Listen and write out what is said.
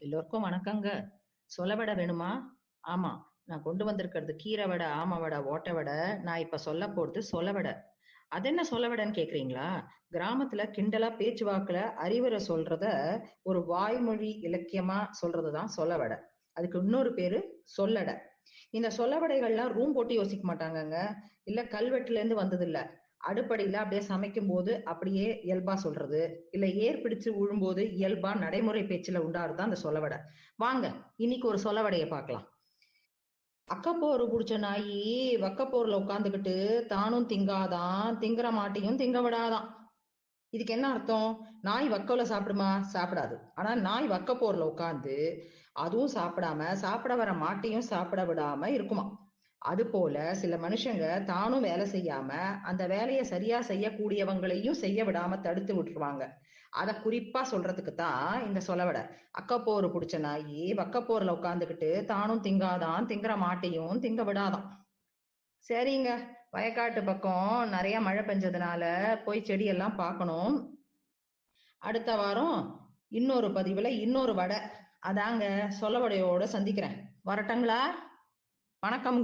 எல்லோருக்கும் வணக்கங்க. சொல வடை வேணுமா? ஆமா. நான் கொண்டு வந்திருக்கிறது கீரை வடை ஆம வடை ஓட்டை வடை. நான் இப்ப சொல்ல போறது சொல வடை. அது என்ன சொல வடைன்னு கேக்குறீங்களா? கிராமத்துல கிண்டலா பேச்சுவாக்குல அறிவுரை சொல்றத ஒரு வாய்மொழி இலக்கியமா சொல்றதுதான் சொல வடை. அதுக்கு இன்னொரு பேரு சொல்லடை. இந்த சொலவடைகள்லாம் ரூம் போட்டு யோசிக்க மாட்டாங்கங்க. இல்ல கல்வெட்டுல இருந்து வந்தது இல்ல அடுப்படியில அப்படியே சமைக்கும் போது அப்படியே இயல்பா சொல்றது. இல்ல ஏர் பிடிச்சு விழும்போது இயல்பா நடைமுறை பேச்சுல உண்டாருதான் அந்த சொலவடை. வாங்க இன்னைக்கு ஒரு சொலவடைய பார்க்கலாம். அக்கப்போரு புடிச்ச நாயி வக்கப்போர்ல உட்காந்துக்கிட்டு தானும் திங்காதான் திங்கிற மாட்டையும் திங்க விடாதான். இதுக்கு என்ன அர்த்தம்? நாய் வக்கோல சாப்பிடுமா? சாப்பிடாது. ஆனா நாய் வக்கப்போர்ல உட்காந்து அதுவும் சாப்பிடாம சாப்பிட வர மாட்டையும் சாப்பிட விடாம இருக்குமா? அது போல சில மனுஷங்க தானும் வேலை செய்யாம அந்த வேலையை சரியா செய்யக்கூடியவங்களையும் செய்ய விடாம தடுத்து விட்டுருவாங்க. அத குறிப்பா சொல்றதுக்கு தான் இந்த சொலவடை. அக்கப்போர் பிடிச்ச நாயி வக்கப்போர்ல உட்காந்துக்கிட்டு தானும் திங்காதான் திங்கிற மாட்டையும் திங்க விடாதான் சரிங்க வயக்காட்டு பக்கம் நிறைய மழை பெஞ்சதுனால போய் செடியெல்லாம் பார்க்கணும். அடுத்த வாரம் இன்னொரு பதிவுல இன்னொரு வடை. அதாங்க சொலவடையோட சந்திக்கிறேன். வரட்டுங்களா? வணக்கம்.